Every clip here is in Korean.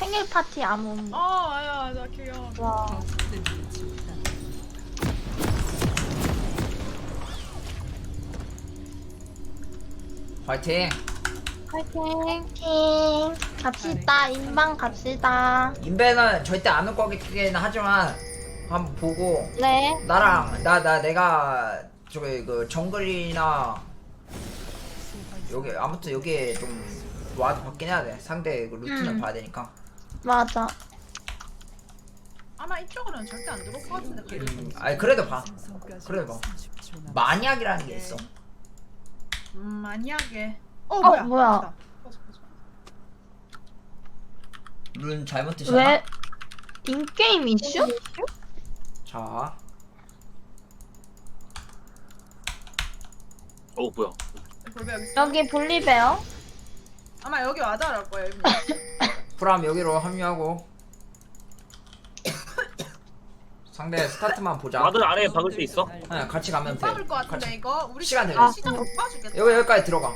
생일 파티 아무. 어, 아야, 나 귀여워. 와. 화이팅 파이팅. 팅 갑시다. 인방 갑시다. 인베는 절대 안 올 거긴 하지만 한번 보고 네. 나랑 나 나 내가 저기 그 정글이나 여기 아무튼 여기 좀 와도 받긴 해야 돼 상대 그 루트는 음. 봐야 되니까 맞아. 아마 이쪽으로는 절대 안 들어올 것 같은데. 그래도. 음, 아니 그래도 봐 그래도 봐 만약이라는 게 있어 음, 만약에. 어, 어, 뭐야? 뭐야. 맞다. 꺼져, 꺼져. 룬 잘못 드셨나? 왜? 인게임 이슈? 자 어 뭐야? 여기 볼리베어. 아마 여기 할 거예요. 프람 여기로 합류하고 상대 스타트만 보자 와드 아래에 박을 수 있어? 네, 같이 가면 돼 빠질 것 같은데 같이. 이거 우리 시간 시간 되네. 시장 못 봐주겠다. 여기 여기까지 들어가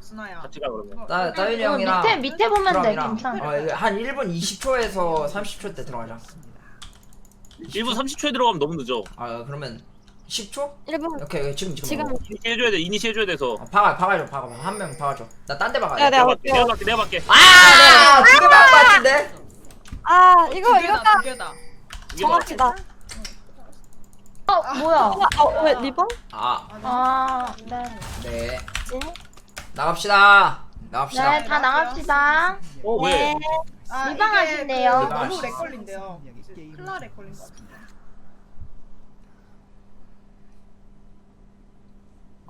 순아야. 같이 가 그러면. 나 따윤이 어, 형이랑 밑에 밑에 보면 돼. 괜찮아. 어, 이거 한 1분 20초에서 30초 때 들어가자 1분 30초에 들어가면 너무 늦어. 아 그러면 10초? 1분. 오케이 오케이, 지금 지금 지금. 이니시 해줘야 돼. 이니시 해줘야 돼서. 어, 박아 박아줘 박아 한명 박아줘 나 딴 데 박아야 네, 돼 네. 내가 박게. 내가 박게. 내가 박게. 아! 두개 같은데? 아, 이거, 두 이거 개다, 딱두 개다. 이게 봐. 정확히다. 어 뭐야? 어, 왜, 리본? 아아 네. 네 뭐지? 나갑시다 나갑시다 네, 다 나갑시다. 어 왜? 네. 아, 리방 이게 하신대요. 그 리방 너무. 렉 걸린대요. 클라 렉 걸린 것 같은데.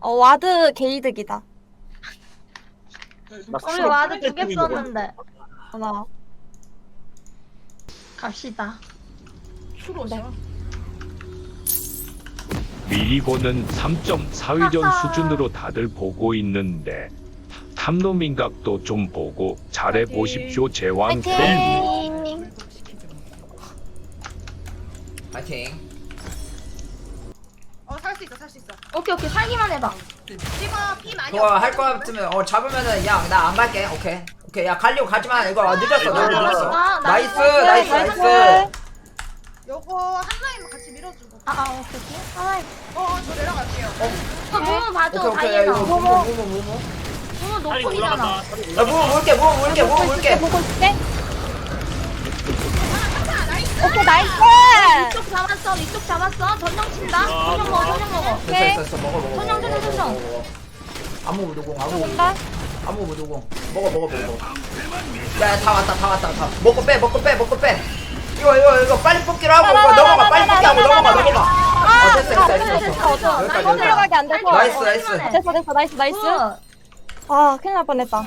어, 와드 게이득이다. 나 우리 수업 와드 두 개. 썼는데. 하나. 갑시다. 추로죠. 미리고는 3.4위전 수준으로 다들 보고 있는데 탐노민각도 좀 보고 잘해 보십시오 제왕 파이팅! 팬. 파이팅 어, 살 수 있어, 살 수 있어. 오케이 오케이 살기만 해봐. 이거 피 많이 그거 할. 거 같으면 어 잡으면은 야 나 안 갈게 오케이 오케이 야 갈리고 가지마 이거 늦었어 아, 너무 늦었어 아, 나이스 나이스, 나이스 나이스 요거 한 라인만 같이 밀어주고. 아, 아 오케이 오케이. 하나. 어, 저 내려갈게요. 이거 무무 봐줘. 오케이 오케이 야 이거 다이애나. 무무 무무 무무 무무 빨리 노플이잖아. 올라간다. 야 무무 물게 무무 물게 무무 물게 보고 있을게. 오케이, 나이스! 이쪽 잡았어. 이쪽 잡았어. 전령 친다. 아, 전령 먹어. 전령 먹어. 됐어 됐어 됐어 먹어 먹어 천영, 먹어, 천영, 먹어, 천영. 먹어, 먹어. 아무 무도공 아무 온다. 아무 무도공 먹어 먹어 먹어 야다 왔다 다 왔다 다 먹고 빼 먹고 빼 먹고 빼 이거 이거 이거 빨리 뽑기로 하고 이거 넘어가 빨리 뽑기하고 넘어가 넘어가 어 됐어 됐어 됐어 됐어 됐어. 여기까지 더 들어가게 안 돼서. 나이스, 나이스. 됐어, 됐어, 나이스, 나이스. 굿. 아, 큰일 날 뻔했다.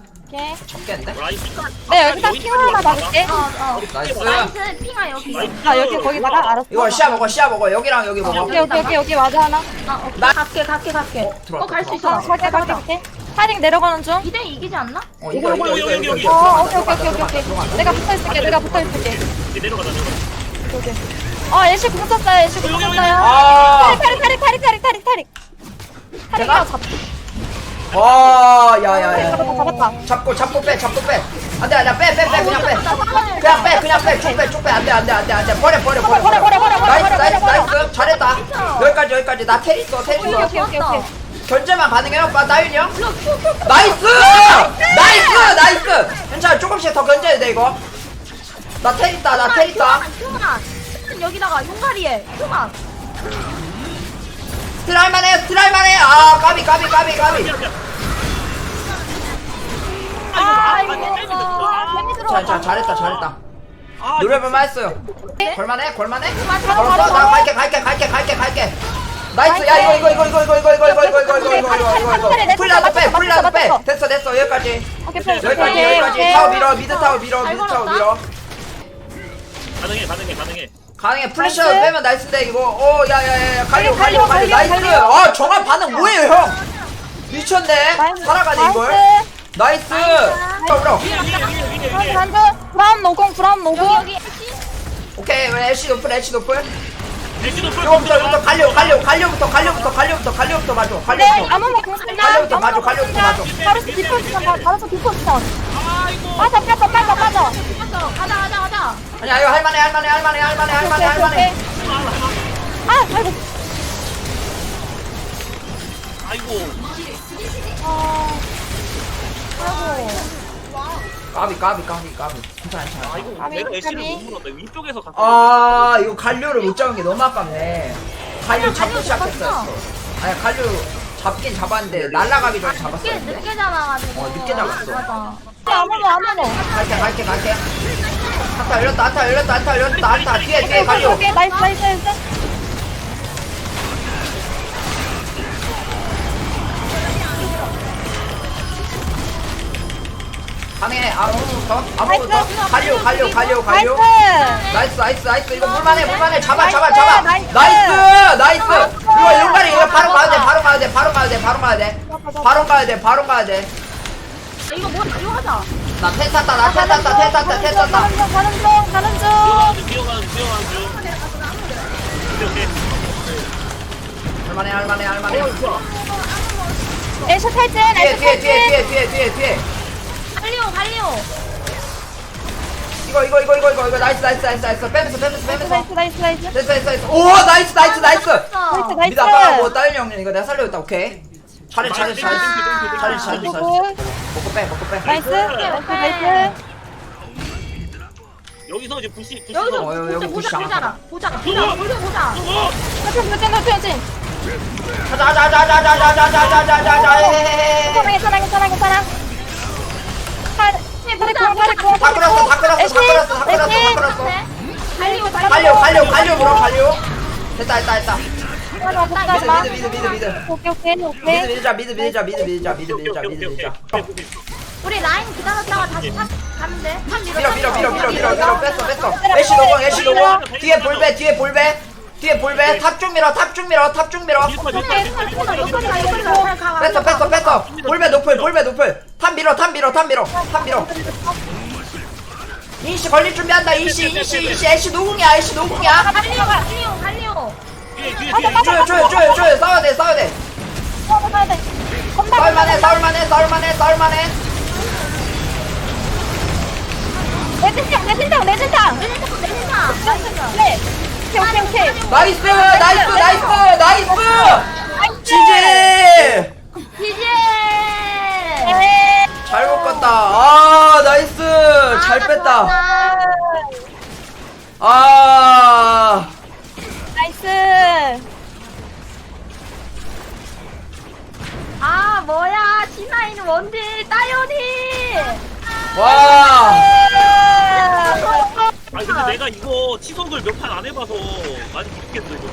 오케이. 잡겠는데? 라인 삐까. 네, 여기다 킹 하나 박을게. 어, 어. 나이스 나이스. 핑아 여기. 자, 여기, 거기다가 알았어. 이거 시야 먹어 시야 먹어 여기랑 여기 먹어 여기, 여기, 여기, 여기 와드 하나. 아, 오케이. 나- 갈게 갈게 갈게. 어, 들어왔다, 어, 갈수 들어왔다. 있어. 어, 갈게, 갈게, 갈게. 타링 내려가는 중. 2대 이기지 않나? 어 이거 이거 이거 이거 여기, 이거 어, 오케이, 오케이, 오케이, 오케이. 들어간다, 내가. 붙어 있을게, 내가 붙어 있을게. 내려가자 내려가. 오케이. 어, 애쉬 공 썼어요, 애쉬 공 썼어요. 아 타릭, 타릭, 타릭, 타릭, 타릭, 타릭. 제가? 타릭이가 잡, 와 야야야. 잡았다, 잡았다. 잡고 잡고 빼 잡고 빼. 안돼 안돼. 빼 빼 빼 그냥 빼. 그냥 빼 그냥 빼쭉빼쭉빼. 안돼 안돼 안돼 안돼. 버려 버려 버려 버려, 버려, 버려, 버려, 나이스 버려, 나이스 버려, 나이스. 잘했다. 여기까지 여기까지. 나텔 있어 텔 오케이, 있어 오케이, 오케이, 오케이. 견제만 가능해요? 나윤이 형? 나이스! 나이스! 나이스! 괜찮아 조금씩 더 견제해야 돼 이거. 나텔 있다 나텔 있다. 흉아. 여기다가 흉가리에 흉아. 스트라이만 해 스트라이만 해아 까비 까비 까비 까비 아, 이거, 아, 재미 들어. 자, 자 잘했다 잘했다 아, 노래 볼만 했어요 걸만해 걸만해 바로, 걸었어 바로, 나. 갈게 갈게 갈게 갈게 갈게 나이스 야 이거 이거 이거 이거 이거 이거 이거 이거 이거 이거 이거 이거 이거 이거 풀라도 빼 풀라도 빼 됐어 됐어 여기까지 오케이 여기까지 오케이 여기까지 오케이 타워 밀어 미드 타워 밀어 미드 타워 밀어 가능해 가능해 가능해 가능해 플래셔 나이스. 빼면 나이스인데 이거. 오 야야야 갈려 갈려 갈려, 갈려 갈려, 나이스. 갈려. 아 정한 반응 뭐예요 형? 미쳤네. 나이스, 살아가네 이걸. 나이스. 나이스. 위에 위에 한번 브라운 노공 브라운 노공. 여기 오케이 애쉬 노플 애쉬 풀 이거부터 이거부터 갈려 갈려 갈려부터 갈려부터 갈려부터 갈려부터 맞아 네 갈려부터. 아무나 공 쓴다 갈려부터 맞아 갈려부터 맞아 바로 디폴스턴 바로 디폴스턴 아이고 빠져 빠 아니야 이거 할만해 할만해 할만해 할만해 할만해 할만해. 아 아이고. 아이고. 아 아이고. 까비 까비 까비 까비. 괜찮아 괜찮아 아이고 까비, 내가 애쉬를. 못 물었다. 위쪽에서 갔어 아 이거 갈료를 못 잡은 게 너무 아깝네. 갈료 잡고 갈료 시작했어 잡았어. 아니 갈료 잡긴 잡았는데 날라가기 전에 늦게 잡았어 늦게 잡아가지고. 어, 늦게 잡았어. 맞아. 아무나 아무나 갈게 갈게 갈게 한타 열렸다 한타 열렸다 한타 열렸다 한타. 뒤에 뒤에 갈료 오케이 나이스 나이스 나이스. 가능해 아무부터 아무부터 갈료 갈료 갈료 갈료 나이스. 나이스 나이스 나이스. 이거 물만해 물만해. 잡아 잡아 잡아. 나이스. 나이스 나이스. 이거 용가리 이거 바로 가야 돼 바로 가야 돼 바로 가야 돼 바로 가야 돼. 바로 가야 돼 바로 가야 돼나 아, 이거 뭐야 이거 하자 탔다 나텐 탔다 텐 탔다 텐 탔다 가는 중 가는 중 가는 중 뛰어가는 중. 뛰어가는 중 뛰어가는 중 오케이 할만해 할만해 할만해. 좋아. 애쉬 탈진 뒤에 애쉬 뒤에 뒤에 탈진. 뒤에 뒤에 뒤에 뒤에 갈리오 갈리오. 이거 이거 이거 이거 이거 이거. 나이스 나이스 나이스 나이스. 빼면서 빼면서 빼면서. 나이스 나이스 나이스. 됐어 됐어 됐어. 오 나이스 나이스 나이스. 나이스 나이스. 미드 아빠하고 딸 형님 이거 내가 살려줬다. 오케이. 잘해 잘해 잘해. 잘해 잘해 잘해. 굿. 먹고 빼 먹고 빼 나이스 나이스 나이스 여기서 이제 부시 부시 여기서 어, 여기, 보자 부시 보자 보자 보자 보자 보자 보자 탈진 탈진 탈진 가자 가자 가자 가자 가자 가자 가자 가자 헤헤헤헤 괜찮아 괜찮아 괜찮아 괜찮아 팔 팔이 공 팔이 공다 끌었어 다 끌었어 다 끌었어 다 끌었어 다 끌었어 갈리오 갈려 갈려 갈려 물어 갈려 됐다 됐다 됐다 마 미드 미드 미드 미드 오케이 오케이 미드 오케이 밀자 미드 밀자 미드 밀자 미드 밀자 미드 밀자 우리 라인 기다렸다가 다시 탑 가면 돼. 탑 밀어 밀어 밀어 밀어 밀어 밀어 뺐어 뺐어 애쉬 노공 애쉬 노공 뒤에 볼배 뒤에 볼배 뒤에 볼배 탑쭉 밀어 탑쭉 밀어 탑쭉 밀어 뺐어 뺐어 뺐어 볼배 노플 볼배 노플 탑 밀어 탑 밀어 탑 밀어 탑 밀어 이씨 걸릴 준비한다 이씨 이씨 이씨 애쉬 노공이야 애쉬 노공이야 갈리오 갈리오 갈리오. 쪼여 쪼여 쪼여 쪼여 싸워야 돼 싸워야 돼. 싸워야 돼. 싸울만해 싸울만해 싸울만해 싸울만해. 내진탕 내진탕 내진탕 네. 오케이 오케이 오케이. 나이스 나이스 나이스 나이스. 지지. 네. 잘 먹었다. 아 나이스. 잘 뺐다. 아 나이스 아 뭐야 신하인 원딜 따요니. 와. 아니 근데 내가 이거 치석을 몇 판 안 해봐서 많이 모르겠어 이거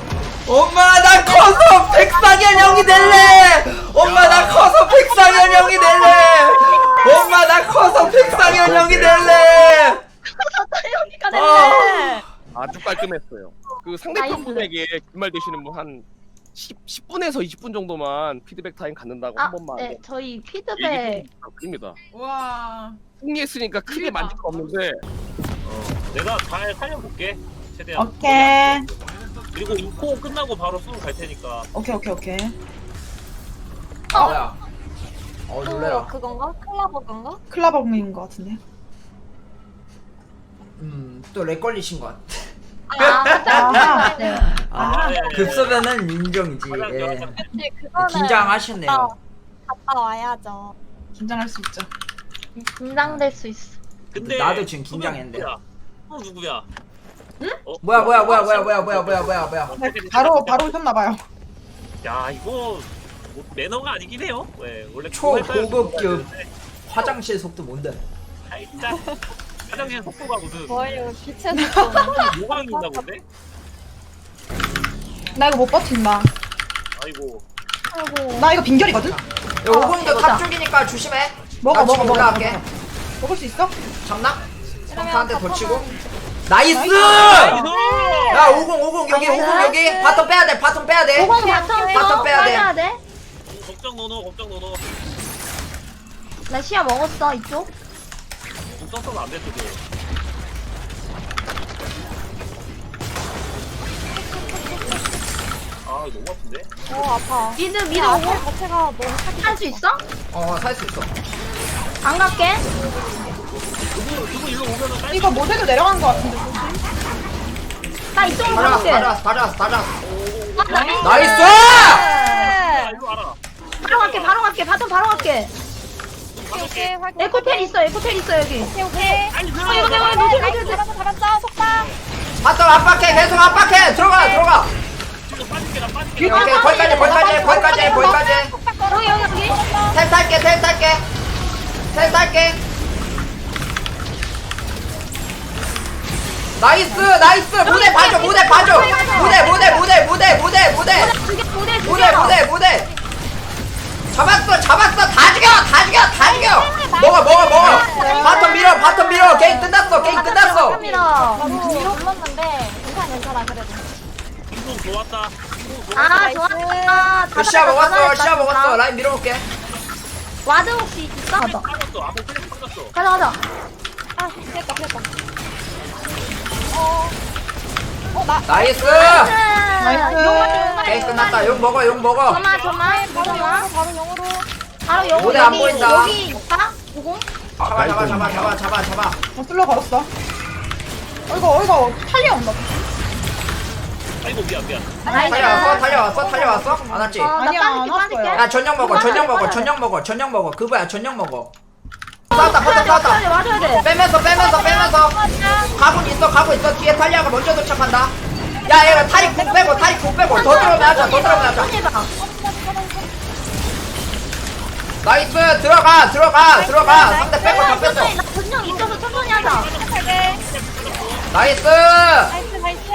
엄마 나 커서 백상현 형이 될래 엄마 나 커서 백상현 형이 될래 엄마 나 커서 백상현 형이 될래 따요니가 아. 아주 깔끔했어요. 그 상대편 나이스. 분에게 뒷말 되시는 분 한 10, 10분에서 20분 정도만 피드백 타임 갖는다고 아, 한 번만 네, 저희 얘기 피드백. 좀 부탁드립니다. 와. 승리했으니까 크게 만족은 없는데 어, 내가 잘 살려볼게 최대한 오케이. 그리고 이코 끝나고 바로 수능 갈 테니까 오케이 오케이 오케이. 뭐야 어 놀래라 그건가? 클라버 건가? 클라버인 것 같은데. 음또 렉 걸리신 것 같아 아, 맞다. 네. 아 네. 급소변은 인정이지 화장 예. 그거는 긴장하셨네요 갔다 와야죠 긴장할 수 있죠. 긴장될 수 있어. 근데 나도 지금 긴장했는데. 또 누구야? 어? 뭐야 뭐야 뭐야 뭐야 뭐야 뭐야 뭐야 뭐야 뭐야 네, 바로 바로 오셨나 봐요. 야 이거 뭐 매너가 아니긴 해요. 네, 원래 초고급급 화장실 속도 뭔데 살짝 화장실 속도가 무슨 뭐예요 빛의 속도 모방이 있나 본데? 나 이거 못 버틴다. 아이고. 아이고. 나 이거 빈결이거든? 이거 오공이도 탑 쪽이니까 조심해 먹어 나 먹어 지금 먹어 올라갈게 먹어. 먹을 수 있어? 잡나? 성타한테 돌치고 나이스! 나이스! 야 오공 오공 여기 오공 여기 바텀 빼야 돼 바텀 빼야 돼 오공 바텀 바텀 빼야 돼. 빼야 돼. 걱정 노노 걱정 노노. 나 시야 먹었어 이쪽. 좀 썼어도 안돼 저게. 아 너무 아픈데? 어 아파. 미드 미드 아, 오공 자체가 너무 사기. 할 수 있어? 어 살 수 있어 안 갈게. 누구 누구 일로 오면은 빨리. 이거 모델도 내려간 거 같은데 나 이쪽으로 가져왔어 가볼게. 가져왔어 가져왔어 가져왔어 아, 나- 나이스! 아 일로 와라. 바로 갈게 바로 갈게 바텀 바로 갈게. 오케이 오케이 확인. 에코텔 있어 에코텔 있어 여기. 오케이 오케이. 빨리 어, 이거 내가 노틸 노틸. 잡았어 잡았어 속박. 바텀 압박해 계속 압박해 들어가 들어가 지금 빠질게 나 빠질게. 오케이 오케이 거기까지 거기까지 거기까지 거기까지 여기 여기 여기. 텔 탈게 텔 탈게 텔 탈게 나이스 나이스 무대 봐줘 무대 봐줘 무대 무대 무대 무대 무대 무대 무대. 무대 무대 잡았어 잡았어 다 죽여 다 죽여 다 죽여 먹어 먹어 먹어 바텀 밀어 바텀 밀어 게임 끝났어 게임 끝났어 감사합니다. 바로 눌렀는데 괜찮아 괜찮아 그래도. 인공 좋았다. 인공 좋았다. 아 좋았다. 그 시야 먹었어 시야 먹었어 라인 밀어볼게 와드 혹시 있어? 가자 빠졌어. 앞에 플래시 빠졌어. 가자. 아 피했다 피했다. 어. 어나 나이스 나이스. 게임 끝났다 욕 먹어 욕 먹어 조마 조마 조마. 영으로 바로 영으로. 바로 여기 무대 안 여기 보인다. 여기 봐. 오공. 잡아 잡아 잡아 잡아 잡아 잡아 어 슬로 걸었어 어이구 어이구 탈리 온다 아이고 미안 미안. 달려왔어 달려왔어 달려왔어 안 왔지 어, 나 아니야, 빠질게 안 빠질게. 왔어요. 야 저녁 먹어 저녁 먹어 저녁 먹어 저녁 먹어 그거야 저녁 먹어 싸웠다 버터 싸웠다 맞아야 돼 맞아야 돼. 빼면서 빼면서 빼면서 가고 있어 가고 있어 뒤에 탈리아가 먼저 도착한다 야 얘가 탈이 국 빼고 탈이 국 빼고 더 들어오면 하자 더 들어오면 하자 나이스! 들어가! 들어가! 들어가! 상대 빼고 다 뺐어 천천히 나 분명 있어서 천천히 하자. 나이스! 나이스 나이스.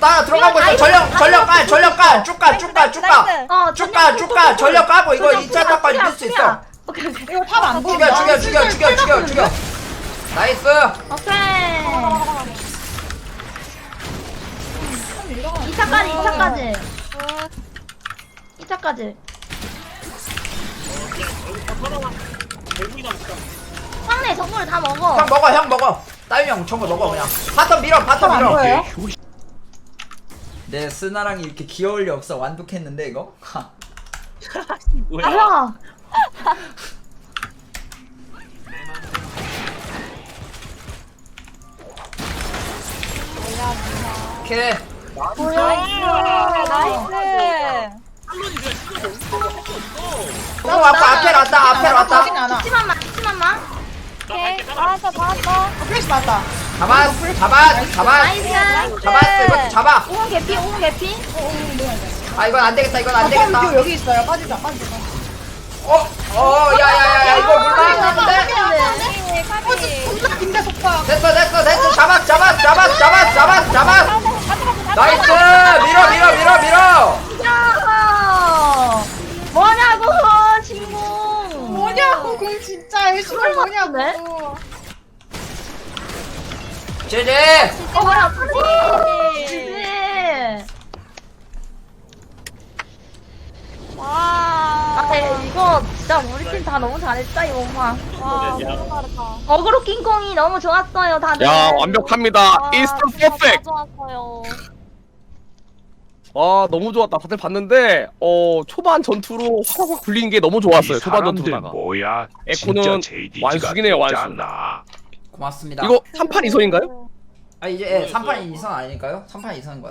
따라 들어가고 있어. 전력 전력 깔 전력 깔쭉가쭉가쭉가. 어 쭉가 쭉가. 전력 까고 이거 2차 타까지 밀 수 있어. 오케이 오케이. 이거 탑 안 보인다 죽여 죽여 죽여 죽여 죽여 죽여. 나이스! 오케이. 2차까지 2차까지. 2차까지. 황내 정보를 다 먹어. 형 먹어 형 먹어 따위 형 저거 먹어 그냥 바텀 밀어 바텀 밀어 보여요? 내 스나랑이 이렇게 귀여울 리 없어 완독했는데 이거 뭐야? 아. 오케이 나이스 나이스. 한번이 그냥 진짜 너무 없어. 보고 왔고 앞에 왔다 앞에 왔다 않아 치만 마. 치만 마. 나 오케이. 받았어 받았어. 어 플래시 맞다 잡았 잡았 잡았 나이스. 잡았어 이거 잡아 오공 개피 오공 개피. 아 이건 안 되겠다 이건 안 되겠다 여기 있어요 빠지자 빠지자 어 어 야야야야 이거 물리는데 까비 까비. 존나 긴데 속박 됐어 됐어 됐어 잡았 잡았 잡았 잡았 잡았 잡았 나이스 밀어 밀어 밀어 밀어 공 진짜 열심히 뭐냐고 네? 제제 어 뭐야 프리. 지지. 와. 아 네, 이거 진짜 우리 팀 다 너무 잘했다 이거 봐. 와 야. 너무 잘했다. 어그로 킹콩이 너무 좋았어요 다들. 야 완벽합니다. 와, 인스턴 퍼펙트. 좋았어요. 와 너무 좋았다. 다들 봤는데 어 초반 전투로 확확 굴리는 게 너무 좋았어요. 이 초반 사람들 전투가. 뭐야? 에코는 진짜 JDG가 완숙이네요, 완숙. 고맙습니다 이거 3판 2선인가요? 아 이제 예, 3판 이상 아닐까요? 3판 이상인 것